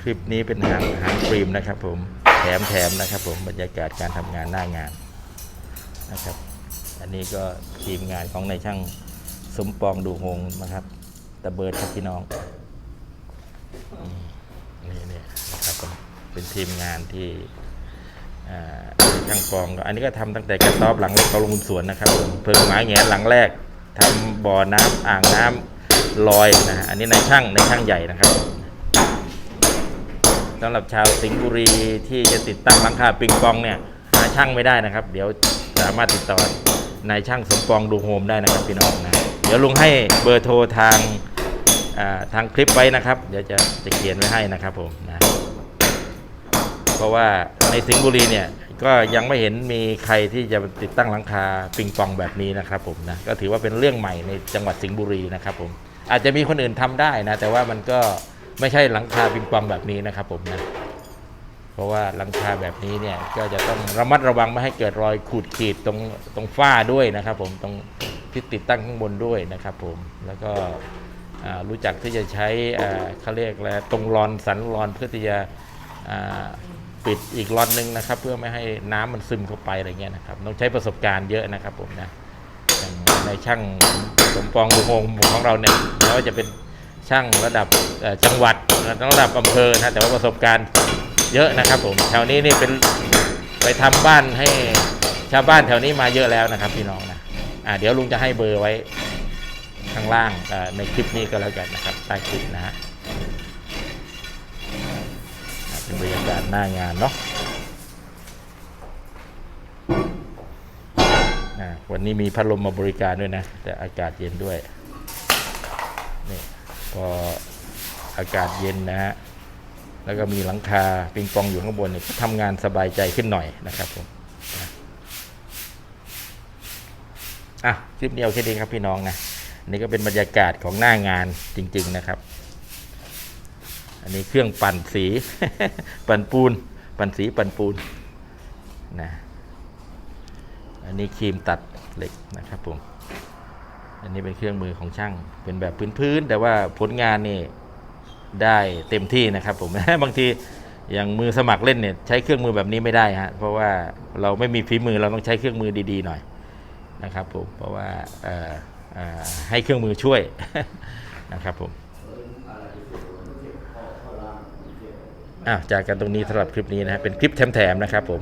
คลิปนี้เป็นหางหางฟิล์มนะครับ ผมแถมแถมนะครับ ผมบรรยากาศการทำงานหน้างานนะครับ อันนี้ก็ทีมงานของนายช่างสมปองดูหงนะครับ ตะเบิดครับพี่น้องนี่นี่นะครับเป็นทีมงานที่ช่างปอง อันนี้ก็ทำตั้งแต่กระต๊อบหลังเล็กเขาลงสวนนะครับผมเพิ่งไม้แงนหลังแรกทำบ่อน้ำอ่างน้ำลอยนะฮะอันนี้นายช่างนายช่างใหญ่นะครับ สำหรับชาวสิงห์บุรีที่จะติดตั้งหลังคาปิงปองเนี่ยหาช่างไม่ได้นะครับ เดี๋ยวสามารถติดต่อนายช่างสมปองดูโฮมได้นะครับพี่น้องนะเดี๋ยวลุงให้เบอร์โทรทางอ่าทางคลิปไว้นะครับ เดี๋ยวจะจะเขียนไว้ให้นะครับผมนะเพราะว่าในสิงห์บุรีเนี่ยก็ยังไม่เห็นมีใครที่จะติดตั้งหลังคาปิงปองแบบนี้นะครับผมนะก็ถือว่าเป็นเรื่องใหม่ในจังหวัดสิงห์บุรีนะครับผมอาจจะมีคนอื่นทำได้นะแต่ว่ามันก็ ไม่ใช่หลังคาปิงปองแบบนี้นะครับผมนะเพราะว่าหลังคาแบบนี้เนี่ยก็จะต้องระมัดระวังไม่ให้เกิดรอยขูดขีดตรงตรงฝ้าด้วยนะครับ ผมตรงที่ติดตั้งข้างบนด้วยนะครับ ผมแล้วก็รู้จักที่จะใช้เขาเรียกอะไรตรงรอนสันรอนเพื่อที่จะปิดอีกรอนหนึ่งนะครับ เพื่อไม่ให้น้ำมันซึมเข้าไปอะไรเงี้ยนะครับต้องใช้ประสบการณ์เยอะนะครับผมนะในช่างสมปองบุโฮงของเราเนี่ยแม้ว่าจะเป็น ช่างระดับจังหวัดระดับอำเภอนะแต่ว่าประสบการณ์เยอะนะครับผมแถวนี้นี่เป็นไปทำบ้านให้ชาวบ้านแถวนี้มาเยอะแล้วนะครับพี่น้องนะอ่าเดี๋ยวลุงจะให้เบอร์ไว้ข้างล่างในคลิปนี้ก็แล้วกันนะครับใต้คลิปนะฮะเป็นบรรยากาศหน้างานเนาะวันนี้มีพัดลมมาบริการด้วยนะ แต่อากาศเย็นด้วยนี่ พออากาศเย็นนะฮะแล้วก็มีหลังคาปิงปองอยู่ข้างบนเนี่ยก็ทำงานสบายใจขึ้นหน่อยนะครับผมอะคลิปเดียวแค่นี้ครับพี่น้องนะอันนี่ก็เป็นบรรยากาศของหน้างานจริง ๆนะครับ อันนี้เครื่องปั่นสี ปั่นปูน ปั่นสีปั่นปูนนะอันนี้ครีมตัดเหล็กนะครับผม อันนี้เป็นเครื่องมือของช่าง เป็นแบบพื้นๆแต่ว่าผลงานนี่ได้เต็มที่นะครับผม บางทีอย่างมือสมัครเล่นเนี่ยใช้เครื่องมือแบบนี้ไม่ได้ฮะเพราะว่าเราไม่มีฝีมือเราต้องใช้เครื่องมือดีๆหน่อยนะครับผมเพราะว่าให้เครื่องมือช่วยนะครับผมอะจากกันตรงนี้สำหรับคลิปนี้นะฮะเป็นคลิปแถมๆนะครับผม